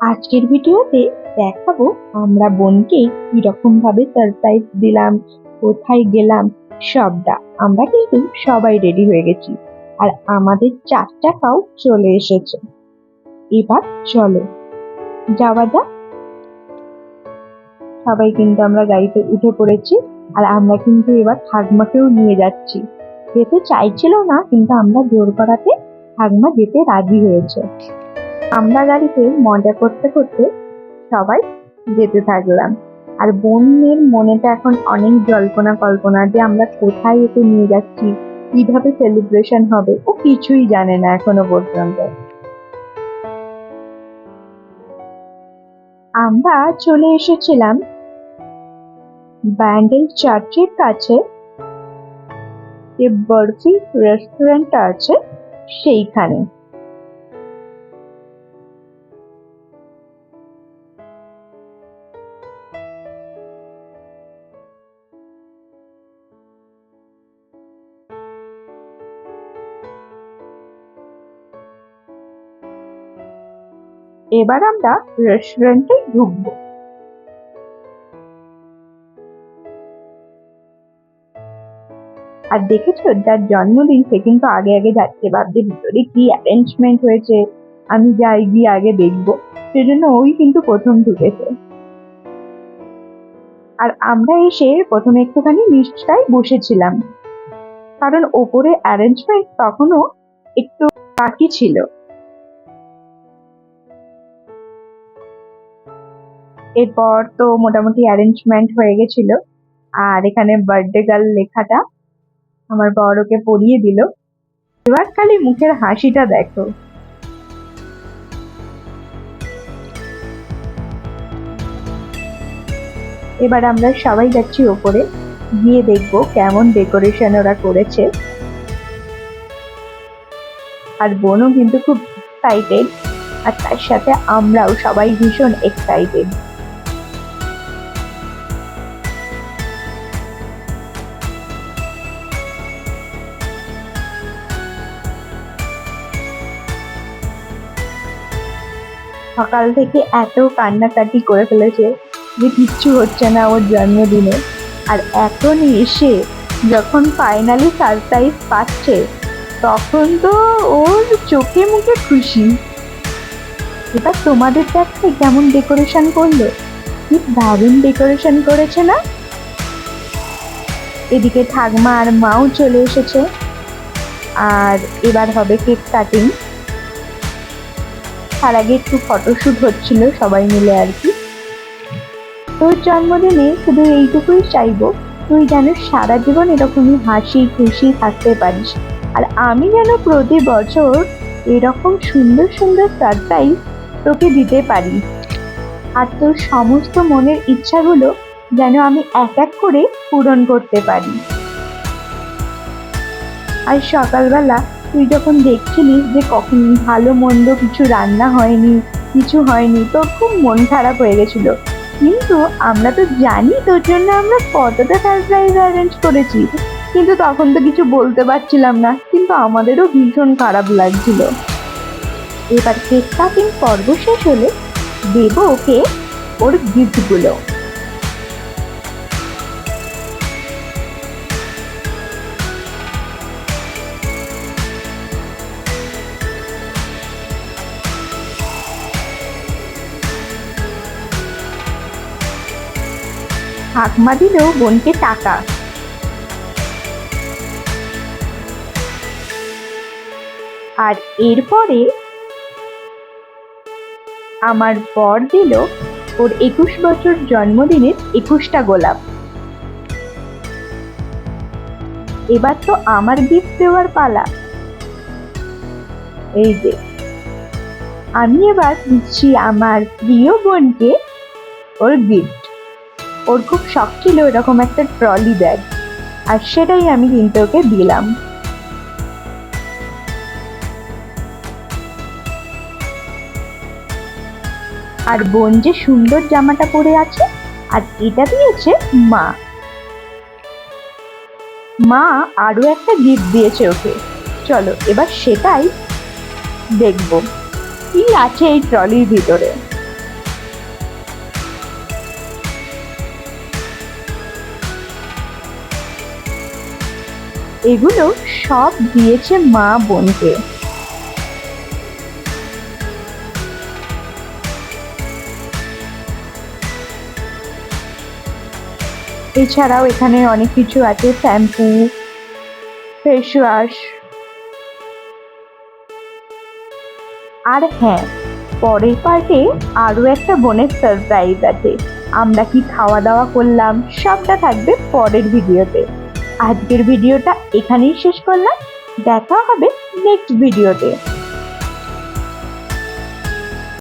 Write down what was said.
আজকের ভিডিওতে দেখাবো আমরা বোনকে কীরকম ভাবে সারপ্রাইজ দিলাম, কোথায় গেলাম, সবটা। আমরা কিন্তু সবাই রেডি হয়ে গেছি। আর আমাদের চার চাকাও চলে এসেছে। এবার চলো, যাওয়া যাক। সবাই কিন্তু আমরা গাড়িতে উঠে পড়েছি আর আমরা কিন্তু এবার ঠাকমাকেও নিয়ে যাচ্ছি। যেতে চাইছিল না, কিন্তু আমরা জোর করাতে ঠাকমা যেতে রাজি হয়েছে। আমরা গাড়িতে মজা করতে করতে সবাই যেতে থাকলাম। আর বোনের মনেটা এখন অনেক জল্পনা কল্পনা যে আমরা কোথায় এতে নিয়ে যাচ্ছি, কীভাবে সেলিব্রেশন হবে, ও কিছুই জানে না এখনও পর্যন্ত। আমরা চলে এসেছিলাম ব্যান্ডেল চার্চের কাছে। যে বরফি রেস্টুরেন্টটা আছে, সেইখানে। এবার আমরা রেস্টুরেন্টে ঢুকবো। আর দেখেছ, যার জন্মদিন সে কিন্তু আগে আগে যাচ্ছে, ভাবছে ভিতরে কি অ্যারেঞ্জমেন্ট হয়েছে, আমি যাই গিয়ে আগে দেখব, সেজন্য ওই কিন্তু প্রথম ঢুকেছে। আর আমরা এসে প্রথমে একটুখানি নিচটায় বসেছিলাম। কারণ ওপরে অ্যারেঞ্জমেন্ট তখনও একটু বাকি ছিল। এরপর তো মোটামুটি অ্যারেঞ্জমেন্ট হয়ে গেছিল। আর এখানে বার্থডে গার্ল লেখাটা আমার বর ওকে পরিয়ে দিল। এবার খালি মুখের হাসিটা দেখো। এবার আমরা সবাই যাচ্ছি ওপরে। গিয়ে দেখব কেমন ডেকোরেশন ওরা করেছে। আর বোনও কিন্তু খুব এক্সাইটেড আর তার সাথে আমরাও সবাই ভীষণ এক্সাইটেড সকাল থেকে এত কান্নাকাটি করে ফেলেছে যে কিচ্ছু হচ্ছে না ওর জন্মদিনে। আর এখন এসে যখন ফাইনালি সারপ্রাইজ পাচ্ছে, তখন তো ওর চোখে মুখে খুশি। এবার তোমাদের দেখতে কেমন ডেকোরেশন করল? কি দারুণ ডেকোরেশন করেছে না? এদিকে ঠাকমা আর মাও চলে এসেছে। আর এবার হবে কেক কাটিং তার আগে একটু ফটোশ্যুট হচ্ছিল সবাই মিলে আর কি। তোর জন্মদিনে শুধু এইটুকুই চাইব, তুই যেন সারা জীবন এরকমই হাসি খুশি থাকতে পারিস। আর আমি যেন প্রতি বছর এরকম সুন্দর সুন্দর সারপ্রাইজ তোকে দিতে পারি। আর তোর সমস্ত মনের ইচ্ছাগুলো যেন আমি এক এক করে পূরণ করতে পারি। আর সকালবেলা তুই যখন দেখছিলিস যে কখন ভালো মন্দ কিছু রান্না হয়নি, কিছু হয়নি তোর খুব মন খারাপ হয়ে গেছিল। কিন্তু আমরা তো জানি তোর জন্য আমরা কতটা সারপ্রাইজ অ্যারেঞ্জ করেছি। কিন্তু তখন তো কিছু বলতে পারছিলাম না, কিন্তু আমাদেরও ভীষণ খারাপ লাগছিল। এবার কেক কাটিং পর্ব শেষ হলে দেবো ওকে ওর গিফটগুলো ঠাকমা দিল বোনকে টাকা। আর এরপরে আমার বর দিল ওর একুশ বছর জন্মদিনের একুশটা গোলাপ। এবার তো আমার গিফট দেওয়ার পালা। এই যে, আমি এবার দিচ্ছি আমার প্রিয় বোনকে ওর গিফট ওর খুব শখ ছিল এরকম একটা ট্রলি ব্যাগ আর সেটাই আমি কিন্তু ওকে দিলাম। আর বোন যে সুন্দর জামাটা পরে আছে, আর এটা দিয়েছে মা। মা আরও একটা গিফট দিয়েছে ওকে। চলো, এবার সেটাই দেখব। কি আছে এই ট্রলির ভিতরে? এগুলো সব দিয়েছে মা বোনকে। এছাড়াও এখানে অনেক কিছু আছে, শ্যাম্পু, ফেস ওয়াশ। আর হ্যাঁ পরের পার্টে আরও একটা বোনের সারপ্রাইজ আছে। আমরা কি খাওয়া দাওয়া করলাম, সবটা থাকবে পরের ভিডিওতে আজকের ভিডিওটা এখানেই শেষ করলাম। দেখা হবে নেক্সট ভিডিওতে।